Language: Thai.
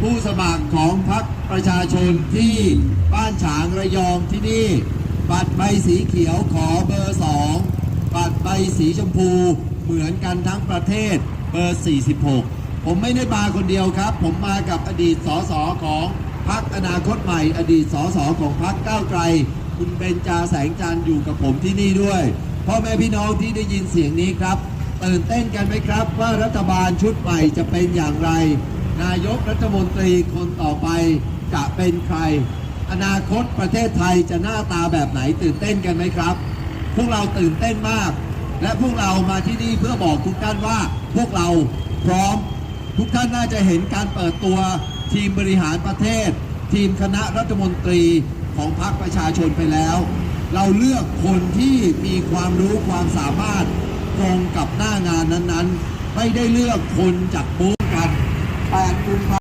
ผู้สมัครของพรรคประชาชนที่บ้านฉางระยองที่นี่ บัตรใบสีเขียวขอเบอร์สองบัตรใบสีชมพูเหมือนกันทั้งประเทศเบอร์ 46 ผมไม่ได้มาคนเดียวครับ ผมมากับอดีตสสของพรรคอนาคตใหม่ อดีตสสของพรรคก้าวไกล คุณเบญจาแสงจันทร์อยู่กับผมที่นี่ด้วยพ่อแม่พี่น้องที่ได้ยินเสียงนี้ครับตื่นเต้นกันไหมครับว่ารัฐบาลชุดใหม่จะเป็นอย่างไร นายกรัฐมนตรีคนต่อไปจะเป็นใคร อนาคตประเทศไทยจะหน้าตาแบบไหนตื่นเต้นกันไหมครับ พวกเราตื่นเต้นมาก และพวกเรามาที่นี่เพื่อบอกทุกท่านว่า พวกเราพร้อม ทุกท่านน่าจะเห็นการเปิดตัวทีมบริหารประเทศ ทีมคณะรัฐมนตรีของพรรคประชาชนไปแล้ว เราเลือกคนที่มีความรู้ความสามารถตรงกับหน้างานนั้นๆ ไม่ได้เลือกคนจากบุ้